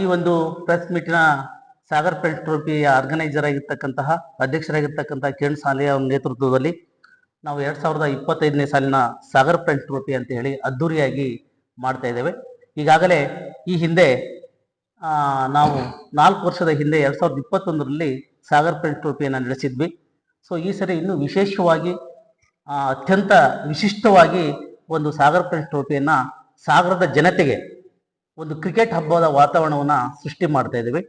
ಈ ಒಂದು ಪ್ರೆಸ್ ಮೀಟಿನ ಸಾಗರ್ ಪೆಲ್ಟ್ ಟ್ರೋಫಿಯ ಆರ್ಗನೈಸರ್ ಆಗಿರ್ತಕ್ಕಂತಹ ಅಧ್ಯಕ್ಷರಾಗಿರ್ತಕ್ಕಂತಹ ಕಿರಣ್ ಸಾಲಿಯ ನೇತೃತ್ವದಲ್ಲಿ ನಾವು ಎರಡ್ ಸಾವಿರದ ಇಪ್ಪತ್ತೈದನೇ ಸಾಲಿನ ಸಾಗರ್ ಪೆಲ್ಟ್ ಟ್ರೋಫಿ ಅಂತ ಹೇಳಿ ಅದ್ದೂರಿಯಾಗಿ ಮಾಡ್ತಾ ಇದ್ದೇವೆ. ಈಗಾಗಲೇ ಈ ಹಿಂದೆ ನಾವು ನಾಲ್ಕು ವರ್ಷದ ಹಿಂದೆ ಎರಡ್ ಸಾವಿರದ ಇಪ್ಪತ್ತೊಂದರಲ್ಲಿ ಸಾಗರ್ ಪೆಲ್ಟ್ ಟ್ರೋಫಿಯನ್ನು ನಡೆಸಿದ್ವಿ. ಸೊ ಈ ಸರಿ ಇನ್ನು ವಿಶೇಷವಾಗಿ ಅತ್ಯಂತ ವಿಶಿಷ್ಟವಾಗಿ ಒಂದು ಸಾಗರ ಪ್ರಶ್ ಟ್ರೋಫಿಯನ್ನು ಸಾಗರದ ಜನತೆಗೆ ಒಂದು ಕ್ರಿಕೆಟ್ ಹಬ್ಬದ ವಾತಾವರಣವನ್ನು ಸೃಷ್ಟಿ ಮಾಡ್ತಾ ಇದ್ದೀವಿ.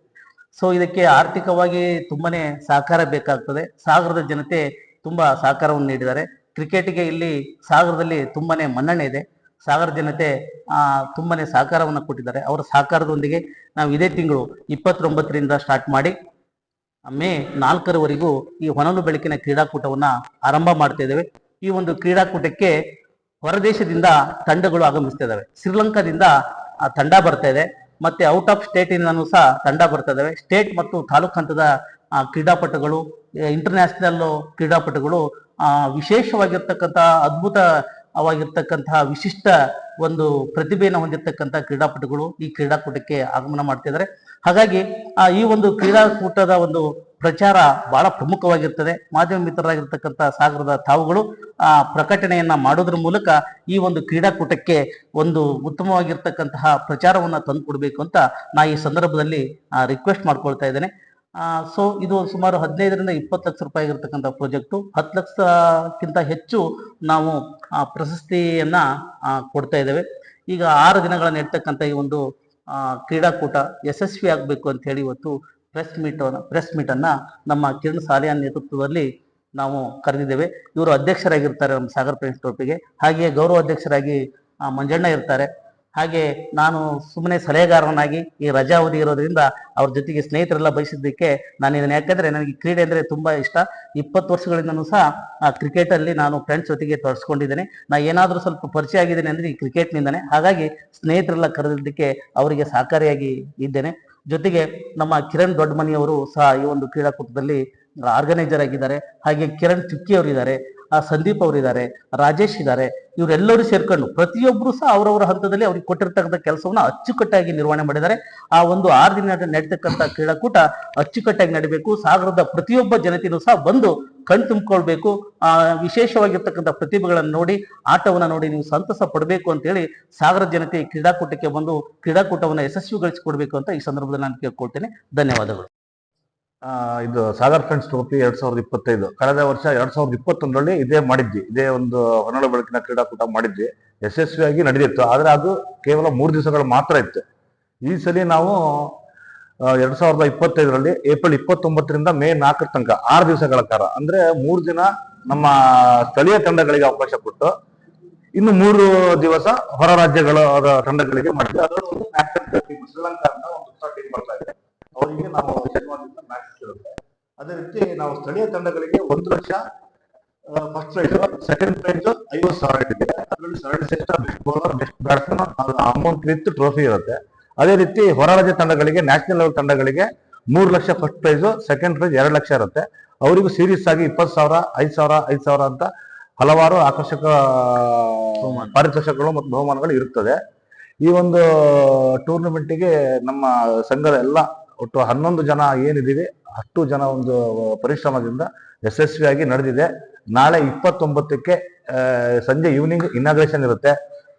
ಸೊ ಇದಕ್ಕೆ ಆರ್ಥಿಕವಾಗಿ ತುಂಬನೇ ಸಹಕಾರ ಬೇಕಾಗ್ತದೆ. ಸಾಗರದ ಜನತೆ ತುಂಬ ಸಹಕಾರವನ್ನು ನೀಡಿದ್ದಾರೆ. ಕ್ರಿಕೆಟ್ಗೆ ಇಲ್ಲಿ ಸಾಗರದಲ್ಲಿ ತುಂಬನೇ ಮನ್ನಣೆ ಇದೆ. ಸಾಗರ ಜನತೆ ತುಂಬನೇ ಸಹಕಾರವನ್ನು ಕೊಟ್ಟಿದ್ದಾರೆ. ಅವರ ಸಹಕಾರದೊಂದಿಗೆ ನಾವು ಇದೇ ತಿಂಗಳು ಇಪ್ಪತ್ತೊಂಬತ್ತರಿಂದ ಸ್ಟಾರ್ಟ್ ಮಾಡಿ ಮೇ ನಾಲ್ಕರವರೆಗೂ ಈ ಹೊನಲು ಬೆಳಕಿನ ಕ್ರೀಡಾಕೂಟವನ್ನು ಆರಂಭ ಮಾಡ್ತಾ ಇದ್ದೇವೆ. ಈ ಒಂದು ಕ್ರೀಡಾಕೂಟಕ್ಕೆ ಹೊರದೇಶದಿಂದ ತಂಡಗಳು ಆಗಮಿಸ್ತಾ ಇದಾವೆ ಶ್ರೀಲಂಕಾದಿಂದ ಆ ತಂಡ ಬರ್ತಾ ಇದೆ. ಮತ್ತೆ ಔಟ್ ಆಫ್ ಸ್ಟೇಟ್ ಇಂದನೂ ಸಹ ತಂಡ ಬರ್ತಾ ಇದಾವೆ ಸ್ಟೇಟ್ ಮತ್ತು ತಾಲೂಕು ಹಂತದ ಕ್ರೀಡಾಪಟುಗಳು ಇಂಟರ್ನ್ಯಾಷನಲ್ ಕ್ರೀಡಾಪಟುಗಳು ಆ, ವಿಶೇಷವಾಗಿರ್ತಕ್ಕಂಥ ಅದ್ಭುತವಾಗಿರ್ತಕ್ಕಂತಹ ವಿಶಿಷ್ಟ ಒಂದು ಪ್ರತಿಭೆಯನ್ನು ಹೊಂದಿರತಕ್ಕಂಥ ಕ್ರೀಡಾಪಟುಗಳು ಈ ಕ್ರೀಡಾಕೂಟಕ್ಕೆ ಆಗಮನ ಮಾಡ್ತಿದ್ದಾರೆ. ಹಾಗಾಗಿ ಆ, ಈ ಒಂದು ಕ್ರೀಡಾಕೂಟದ ಒಂದು ಪ್ರಚಾರ ಬಹಳ ಪ್ರಮುಖವಾಗಿರ್ತದೆ. ಮಾಧ್ಯಮ ಮಿತ್ರರಾಗಿರ್ತಕ್ಕಂಥ ಸಾಗರದ ತಾವುಗಳು ಆ ಪ್ರಕಟಣೆಯನ್ನ ಮಾಡೋದ್ರ ಮೂಲಕ ಈ ಒಂದು ಕ್ರೀಡಾಕೂಟಕ್ಕೆ ಒಂದು ಉತ್ತಮವಾಗಿರ್ತಕ್ಕಂತಹ ಪ್ರಚಾರವನ್ನ ತಂದುಕೊಡ್ಬೇಕು ಅಂತ ನಾ ಈ ಸಂದರ್ಭದಲ್ಲಿ ರಿಕ್ವೆಸ್ಟ್ ಮಾಡ್ಕೊಳ್ತಾ ಇದ್ದೇನೆ. ಸೊ ಇದು ಸುಮಾರು ಹದಿನೈದರಿಂದ ಇಪ್ಪತ್ತು ಲಕ್ಷ ರೂಪಾಯಿ ಆಗಿರ್ತಕ್ಕಂಥ ಪ್ರಾಜೆಕ್ಟು ಹತ್ತು ಲಕ್ಷಕ್ಕಿಂತ ಹೆಚ್ಚು ನಾವು ಆ, ಪ್ರಶಸ್ತಿಯನ್ನ ಕೊಡ್ತಾ ಇದ್ದೇವೆ. ಈಗ ಆರು ದಿನಗಳ ಇರ್ತಕ್ಕಂಥ ಈ ಒಂದು ಕ್ರೀಡಾಕೂಟ ಯಶಸ್ವಿ ಆಗಬೇಕು ಅಂತ ಹೇಳಿ ಇವತ್ತು ಪ್ರೆಸ್ ಮೀಟ್ ಪ್ರೆಸ್ ಮೀಟ್ ನಮ್ಮ ಕಿರಣ್ ಸಾಲಿಯಾ ನೇತೃತ್ವದಲ್ಲಿ ನಾವು ಕರೆದಿದ್ದೇವೆ. ಇವರು ಅಧ್ಯಕ್ಷರಾಗಿರ್ತಾರೆ ನಮ್ಮ ಸಾಗರ್ ಫ್ರೆಂಡ್ಸ್ ಟ್ರೋಪಿಗೆ ಹಾಗೆಯೇ ಗೌರವ ಅಧ್ಯಕ್ಷರಾಗಿ ಮಂಜಣ್ಣ ಇರ್ತಾರೆ. ಹಾಗೆ ನಾನು ಸುಮ್ಮನೆ ಸಲಹೆಗಾರನಾಗಿ ಈ ರಜಾ ಅವಧಿ ಇರೋದ್ರಿಂದ ಅವ್ರ ಜೊತೆಗೆ ಸ್ನೇಹಿತರೆಲ್ಲ ಬಯಸಿದ್ದಕ್ಕೆ ನಾನು ಇದನ್ನು, ಯಾಕಂದ್ರೆ ನನಗೆ ಕ್ರೀಡೆ ಅಂದ್ರೆ ತುಂಬಾ ಇಷ್ಟ. ಇಪ್ಪತ್ತು ವರ್ಷಗಳಿಂದನೂ ಸಹ, ಆ ಕ್ರಿಕೆಟ್ ಅಲ್ಲಿ ನಾನು ಫ್ರೆಂಡ್ಸ್ ಜೊತೆಗೆ ತೊಡಸ್ಕೊಂಡಿದ್ದೇನೆ ನಾ ಏನಾದರೂ ಸ್ವಲ್ಪ ಪರಿಚಯ ಆಗಿದ್ದೇನೆ ಅಂದ್ರೆ ಈ ಕ್ರಿಕೆಟ್ ನಿಂದನೇ. ಹಾಗಾಗಿ ಸ್ನೇಹಿತರೆಲ್ಲ ಕರೆದಿದ್ದಕ್ಕೆ ಅವರಿಗೆ ಸಹಕಾರಿಯಾಗಿ ಇದ್ದೇನೆ. ಜೊತೆಗೆ ನಮ್ಮ ಕಿರಣ್ ದೊಡ್ಡಮನಿಯವರು ಸಹ ಈ ಒಂದು ಕ್ರೀಡಾಕೂಟದಲ್ಲಿ ಆರ್ಗನೈಸರ್ ಆಗಿದ್ದಾರೆ. ಹಾಗೆ ಕಿರಣ್ ಚುಕ್ಕಿ ಅವರು ಇದ್ದಾರೆ. ಆ ಸಂದೀಪ್ ಅವರಿದ್ದಾರೆ, ರಾಜೇಶ್ ಇದ್ದಾರೆ, ಇವರೆಲ್ಲರೂ ಸೇರ್ಕೊಂಡು ಪ್ರತಿಯೊಬ್ಬರು ಸಹ ಅವರವರ ಹಂತದಲ್ಲಿ ಅವ್ರಿಗೆ ಕೊಟ್ಟಿರ್ತಕ್ಕಂಥ ಕೆಲಸವನ್ನ ಅಚ್ಚುಕಟ್ಟಾಗಿ ನಿರ್ವಹಣೆ ಮಾಡಿದ್ದಾರೆ. ಆ ಒಂದು ಆರು ದಿನ ನಡೆತಕ್ಕಂಥ ಕ್ರೀಡಾಕೂಟ ಅಚ್ಚುಕಟ್ಟಾಗಿ ನಡೀಬೇಕು. ಸಾಗರದ ಪ್ರತಿಯೊಬ್ಬ ಜನತೆಯೂ ಸಹ ಬಂದು ಕಣ್ ತುಂಬಿಕೊಳ್ಬೇಕು. ಆ, ವಿಶೇಷವಾಗಿರ್ತಕ್ಕಂಥ ಪ್ರತಿಭೆಗಳನ್ನು ನೋಡಿ, ಆಟವನ್ನು ನೋಡಿ ನೀವು ಸಂತಸ ಪಡಬೇಕು ಅಂತ ಹೇಳಿ ಸಾಗರ ಜನತೆ ಕ್ರೀಡಾಕೂಟಕ್ಕೆ ಬಂದು ಕ್ರೀಡಾಕೂಟವನ್ನು ಯಶಸ್ವಿಗೊಳಿಸಿಕೊಡ್ಬೇಕು ಅಂತ ಈ ಸಂದರ್ಭದಲ್ಲಿ ನಾನು ಕೇಳ್ಕೊಳ್ತೇನೆ. ಧನ್ಯವಾದಗಳು. ಇದು ಸಾಗರ್ ಫ್ರೆಂಡ್ಸ್ ಟ್ರೋಫಿ ಎರಡ್ ಸಾವಿರದ ಇಪ್ಪತ್ತೈದು. ಕಳೆದ ವರ್ಷ ಎರಡ್ ಸಾವಿರದ ಇಪ್ಪತ್ತೊಂದರಲ್ಲಿ ಇದೇ ಮಾಡಿದ್ವಿ. ಇದೇ ಒಂದು ಹೊನ್ನಳ ಬೆಳಕಿನ ಕ್ರೀಡಾಕೂಟ ಮಾಡಿದ್ವಿ. ಯಶಸ್ವಿಯಾಗಿ ನಡೆದಿತ್ತು. ಆದರೆ ಅದು ಕೇವಲ ಮೂರು ದಿವಸಗಳು ಮಾತ್ರ ಇತ್ತು. ಈ ಸಲ ನಾವು ಎರಡ್ ಸಾವಿರದ ಇಪ್ಪತ್ತೈದರಲ್ಲಿ ಏಪ್ರಿಲ್ ಇಪ್ಪತ್ತೊಂಬತ್ತರಿಂದ ಮೇ ನಾಲ್ಕರ ತನಕ, ಆರು ದಿವಸಗಳ ಕಾಲ, ಅಂದ್ರೆ ಮೂರು ದಿನ ನಮ್ಮ ಸ್ಥಳೀಯ ತಂಡಗಳಿಗೆ ಅವಕಾಶ ಕೊಟ್ಟು ಇನ್ನು ಮೂರು ದಿವಸ ಹೊರ ರಾಜ್ಯಗಳ ತಂಡಗಳಿಗೆ ಮಾಡಿದ್ವಿ. ಅದರಲ್ಲೂ ಶ್ರೀಲಂಕಾ ಅಂತ ಒಂದು ಟೀಮ್ ಬರ್ತಾ ಅವರಿಗೆ ನಾವು ಅದೇ ರೀತಿ ನಾವು ಸ್ಥಳೀಯ ತಂಡಗಳಿಗೆ ಒಂದು lakh first prize second prize ಐವತ್ತು ಸಾವಿರ ಇದೆ ಅದರಲ್ಲಿ certificate best bowler best batsman amount with trophy ಇರುತ್ತೆ. ಅದೇ ರೀತಿ ಹೊರ ರಾಜ್ಯ ತಂಡಗಳಿಗೆ ನ್ಯಾಷನಲ್ ಲೆವೆಲ್ ತಂಡಗಳಿಗೆ ಮೂರು lakh first prize second prize ಎರಡು ಲಕ್ಷ ಇರುತ್ತೆ. ಅವರಿಗೂ ಸೀರೀಸ್ ಆಗಿ ಇಪ್ಪತ್ತು ಸಾವಿರ ಐದು ಸಾವಿರ ಐದು ಸಾವಿರ ಅಂತ ಹಲವಾರು ಆಕರ್ಷಕ. ಪಾರಿತೋಷಕಗಳು ಮತ್ತು ಬಹುಮಾನಗಳು ಇರುತ್ತದೆ ಈ ಒಂದು ಟೂರ್ನಮೆಂಟಿಗೆ ನಮ್ಮ ಸಂಘದ ಎಲ್ಲ ಒಟ್ಟು ಹನ್ನೊಂದು ಜನ ಏನಿದ್ದೀವಿ ಅಷ್ಟು ಜನ ಒಂದು ಪರಿಶ್ರಮದಿಂದ ಯಶಸ್ವಿಯಾಗಿ ನಡೆದಿದೆ. ನಾಳೆ ಇಪ್ಪತ್ತೊಂಬತ್ತಕ್ಕೆ ಸಂಜೆ ಈವ್ನಿಂಗ್ ಇನಾಗ್ರೇಷನ್ ಇರುತ್ತೆ.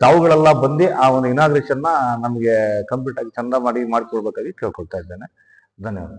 ತಾವುಗಳೆಲ್ಲ ಬಂದು ಆ ಒಂದು ಇನಾಗ್ರೇಷನ್ನ ನಮಗೆ ಕಂಪ್ಲೀಟ್ ಆಗಿ ಚಂದ ಮಾಡಿ ಮಾಡಿಕೊಡ್ಬೇಕಾಗಿ ಕೇಳ್ಕೊಳ್ತಾ ಇದ್ದೇನೆ. ಧನ್ಯವಾದ